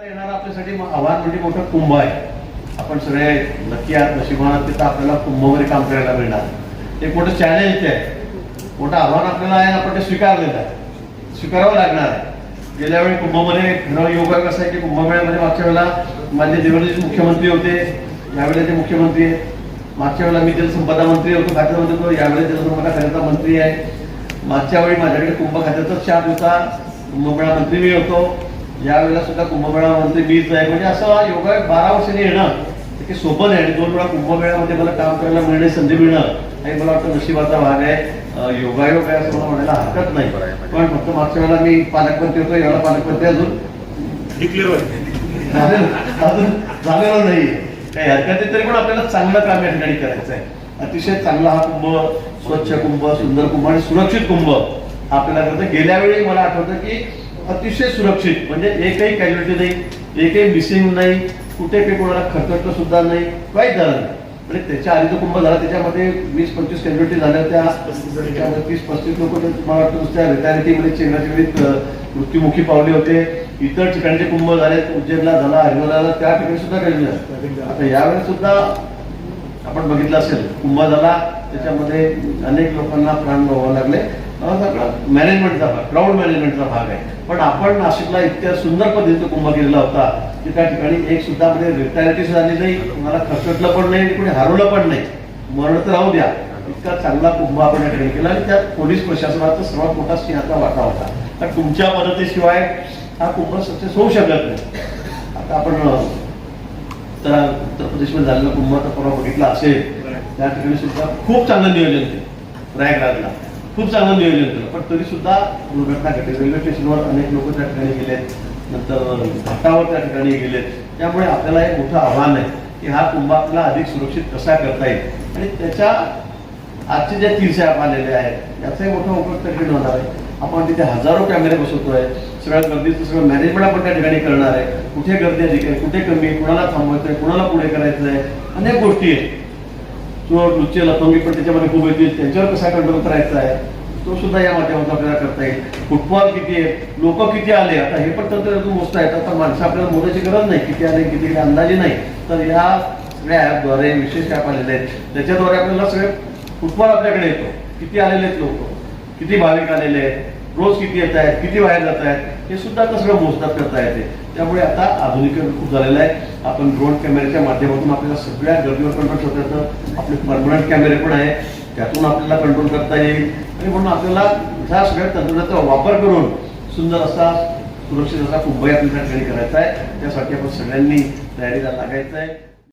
आता येणारा आपल्यासाठी आव्हान म्हणजे मोठं कुंभ आहे. आपण सगळे नक्की आहात नशिबात तिथं आपल्याला कुंभमध्ये काम करायला मिळणार. एक मोठं चॅलेंज ते आहे. मोठं आव्हान आपल्याला आहे आपण ते स्वीकारलेलं आहे. स्वीकारावं लागणार आहे. गेल्या वेळी कुंभमध्ये खरं योगा कसं आहे की कुंभमेळ्यामध्ये मागच्या वेळेला माझे देवेंद्रजी मुख्यमंत्री होते. यावेळेला ते मुख्यमंत्री आहे मागच्या वेळेला मी जलसंपदा मंत्री होतो खात्यामध्ये होतो. यावेळेला जलसंपदा खात्याचा मंत्री आहे. मागच्या वेळी माझ्याकडे कुंभ खात्याचाच चार्ज होता कुंभमेळा मंत्री मी होतो. यावेळेला सुद्धा कुंभमेळा मंत्री मीच आहे म्हणजे असं योगा बारा वर्षांनी येणं हे काही सोपं नाही आणि दोन वेळा कुंभमेळ्यामध्ये मला काम करायला मिळणे संधी मिळणं हे मला वाटतं नशिबाचा भाग आहे. योगायोग आहे असं मला म्हणायला हरकत नाही. पण फक्त मागच्या वेळेला मी पालकमंत्री होतो यावेळेला पालकमंत्री अजून डिक्लेअर अजून अजून झालेलं नाही. काही हरकत नाही तरी पण आपल्याला चांगलं काम या ठिकाणी करायचं आहे अतिशय चांगला हा कुंभ स्वच्छ कुंभ सुंदर कुंभ आणि सुरक्षित कुंभ आपल्याला करतं. गेल्या वेळी मला आठवतं की अतिशय सुरक्षित म्हणजे एकही कॅज्युलिटी नाही एकही मिसिंग नाही कुठे काही कोणाला खरकटलं सुद्धा नाही काहीच झालं नाही. म्हणजे त्याच्या आधी जो कुंभ झाला त्याच्यामध्ये वीस पंचवीस कॅज्युलिटी झाल्या होत्या तीस पस्तीस लोक मला वाटतं नुसत्या रिटॅलिटीमध्ये चेंगराचेंगरीत मृत्यूमुखी मृत्युमुखी पावले होते. इतर ठिकाणचे कुंभ झाले उज्जैनला झाला हरियाणाला त्या ठिकाणी सुद्धा काही आता यावेळेस सुद्धा आपण बघितलं असेल कुंभ झाला त्याच्यामध्ये अनेक लोकांना प्राण व्हावा लागले. मॅनेजमेंटचा भाग क्राऊड मॅनेजमेंटचा भाग आहे. पण आपण नाशिकला इतक्या सुंदर पद्धतीने कुंभ केलेला होता की त्या ठिकाणी एक सुद्धा म्हणजे रिटॅलिटी झाली नाही कुणाला खसटलं पण नाही आणि कुणी हरवलं पण नाही. मरण तर राहू द्या. इतका चांगला कुंभ आपण या ठिकाणी केला आणि त्यात पोलीस प्रशासनाचा सर्वात मोठा सिंहाचा वाटा होता. तर तुमच्या मदतीशिवाय हा कुंभ सक्सेस होऊ शकत नाही. आता आपण त्या तर उत्तर प्रदेशमध्ये झालेला कुंभ आता परवा बघितला असेल. त्या ठिकाणी सुद्धा खूप चांगलं नियोजन केलं. प्रयागराजला. खूप चांगलं नियोजन केलं. पण तरी सुद्धा दुर्घटना घडली. रेल्वे स्टेशनवर अनेक लोक त्या ठिकाणी गेलेत. नंतर घाटावर त्या ठिकाणी गेलेत. त्यामुळे आपल्याला एक मोठं आव्हान आहे की हा कुंभातला अधिक सुरक्षित कसा करता येईल? आणि त्याच्या आजचे ज्या तीर्थ ॲप आलेले आहेत याचाही मोठा उपयोग त्या ठिकाणी होणार आहे. आपण तिथे हजारो कॅमेरे बसवतोय. सगळ्या गर्दीचं सगळं मॅनेजमेंट आपण त्या ठिकाणी करणार आहे. कुठे गर्दी अधिक आहे कुठे कमी आहे कुणाला थांबवायचं आहे कुणाला पुढे करायचं आहे अनेक गोष्टी आहेत. चोर लुच्चे मी पण त्याच्यामध्ये खूप येतील त्यांच्यावर कसा कंट्रोल करायचा आहे तो सुद्धा या माध्यमातून आपल्याला करता येईल. फुटबॉल किती आहे लोक किती आले आता हे पण तंत्रज्ञानातून मोजता येत आता माणसं आपल्याला मोजायची गरज नाही किती आले किती अंदाजे नाही. तर या सगळ्या ॲपद्वारे विशेष ॲप आलेले आहेत. त्याच्याद्वारे आपल्याला सगळे फुटबॉल आपल्याकडे येतो. किती आलेले आहेत लोक? किती भाविक आलेले आहेत? रोज किती येत आहेत किती बाहेर जात आहेत हे सुद्धा आता सगळं करता येते. त्यामुळे आता आधुनिकीकरण खूप झालेलं आहे. आपण ड्रोन कॅमेऱ्याच्या माध्यमातून आपल्याला सगळ्या गर्दीवर कंट्रोल ठेवता येतं. आपले परमनंट कॅमेरे पण आहे. त्यातून आपल्याला कंट्रोल करता येईल. आणि म्हणून आपल्याला ह्या सगळ्या तंत्रज्ञानाचा वापर करून सुंदर असा सुरक्षित असा कुंभही आपल्या ठिकाणी करायचा आहे. त्यासाठी आपण सगळ्यांनी तयारीला लागायचं आहे.